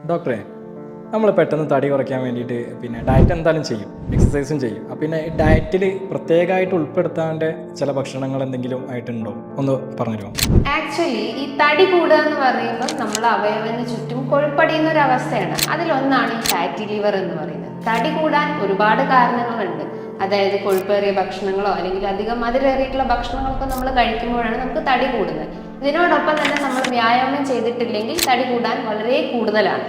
ഡോക്ടറെ നമ്മൾ പെട്ടെന്ന് തടി കുറയ്ക്കാൻ വേണ്ടിയിട്ട് പിന്നെ ഡയറ്റ് എന്തായാലും ചെയ്യും എക്സസൈസും ചെയ്യും. അപ്പം പിന്നെ ഡയറ്റിൽ പ്രത്യേകമായിട്ട് ഉൾപ്പെടുത്താണ്ട് ചില ഭക്ഷണങ്ങൾ എന്തെങ്കിലും ആയിട്ടുണ്ടോ? ഒന്ന് പറഞ്ഞു തരുമോ ആക്ച്വലി ഈ തടി കൂടുക എന്ന് പറയുമ്പോൾ നമ്മൾ അവയവന് ചുറ്റും കൊഴുപ്പടിയുന്ന ഒരു അവസ്ഥയാണ് അതിലൊന്നാണ് ഈ ഫാറ്റി ലിവർ എന്ന് പറയുന്നത്. തടി കൂടാൻ ഒരുപാട് കാരണങ്ങളുണ്ട്. അതായത് കൊഴുപ്പേറിയ ഭക്ഷണങ്ങളോ അല്ലെങ്കിൽ അധികം മധുരേറിയിട്ടുള്ള ഭക്ഷണങ്ങളൊക്കെ നമ്മൾ കഴിക്കുമ്പോഴാണ് നമുക്ക് തടി കൂടുന്നത്. ഇതിനോടൊപ്പം തന്നെ നമ്മൾ വ്യായാമം ചെയ്തിട്ടില്ലെങ്കിൽ തടി കൂടാൻ വളരെ കൂടുതലാണ്.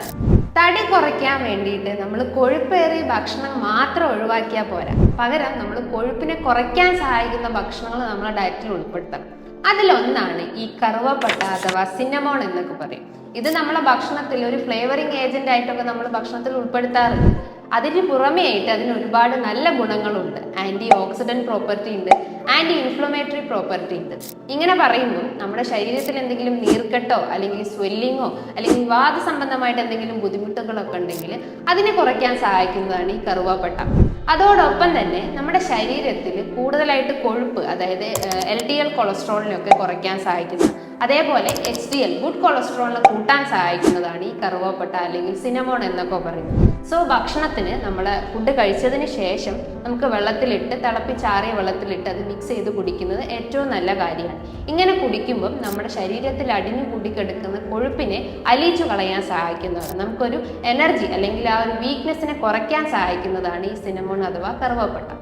തടി കുറയ്ക്കാൻ വേണ്ടിയിട്ട് നമ്മൾ കൊഴുപ്പേറിയ ഭക്ഷണം മാത്രം ഒഴിവാക്കിയാൽ പോരാ. പകരം നമ്മൾ കൊഴുപ്പിനെ കുറയ്ക്കാൻ സഹായിക്കുന്ന ഭക്ഷണങ്ങൾ നമ്മുടെ ഡയറ്റിൽ ഉൾപ്പെടുത്തണം. അതിലൊന്നാണ് ഈ കറുവപ്പട്ട അഥവാ സിന്നമോൺ എന്നൊക്കെ പറയും. ഇത് നമ്മളെ ഭക്ഷണത്തിൽ ഒരു ഫ്ലേവറിംഗ് ഏജന്റ് ആയിട്ടൊക്കെ നമ്മൾ ഭക്ഷണത്തിൽ ഉൾപ്പെടുത്താറുണ്ട് അതിന് പുറമേ ആയിട്ട് അതിന് ഒരുപാട് നല്ല ഗുണങ്ങളുണ്ട്. ആന്റി ഓക്സിഡന്റ് പ്രോപ്പർട്ടി ഉണ്ട്. ആന്റി ഇൻഫ്ലമേറ്ററി പ്രോപ്പർട്ടി ഉണ്ട്. ഇങ്ങനെ പറയുമ്പോൾ നമ്മുടെ ശരീരത്തിൽ എന്തെങ്കിലും നീർക്കെട്ടോ അല്ലെങ്കിൽ സ്വെല്ലിങ്ങോ അല്ലെങ്കിൽ വാദ സംബന്ധമായിട്ട് എന്തെങ്കിലും ബുദ്ധിമുട്ടുകളൊക്കെ ഉണ്ടെങ്കിൽ അതിനെ കുറയ്ക്കാൻ സഹായിക്കുന്നതാണ് ഈ കറുവാപ്പട്ട. അതോടൊപ്പം തന്നെ നമ്മുടെ ശരീരത്തിൽ കൂടുതലായിട്ട് കൊഴുപ്പ് അതായത് എൽ ഡി എൽ കൊളസ്ട്രോളിനൊക്കെ കുറയ്ക്കാൻ സഹായിക്കുന്ന അതേപോലെ എച്ച് ഡി എൽ ഗുഡ് കൊളസ്ട്രോളിനെ കൂട്ടാൻ സഹായിക്കുന്നതാണ് ഈ കറുവപ്പട്ട അല്ലെങ്കിൽ സിനമോൺ എന്നൊക്കെ പറയുന്നത്. സോ ഭക്ഷണത്തിന് നമ്മൾ ഫുഡ് കഴിച്ചതിന് ശേഷം നമുക്ക് വെള്ളത്തിലിട്ട് തിളപ്പിച്ചാറിയ വെള്ളത്തിലിട്ട് അത് മിക്സ് ചെയ്ത് കുടിക്കുന്നത് ഏറ്റവും നല്ല കാര്യമാണ്. ഇങ്ങനെ കുടിക്കുമ്പം നമ്മുടെ ശരീരത്തിൽ അടിഞ്ഞു കൂടിക്കെടുക്കുന്ന കൊഴുപ്പിനെ അലിയിച്ചു കളയാൻ സഹായിക്കുന്നതാണ്. നമുക്കൊരു എനർജി അല്ലെങ്കിൽ ആ ഒരു വീക്ക്നെസ്സിനെ കുറയ്ക്കാൻ സഹായിക്കുന്നതാണ് ഈ സിനമോൺ അഥവാ കറുവപ്പട്ട.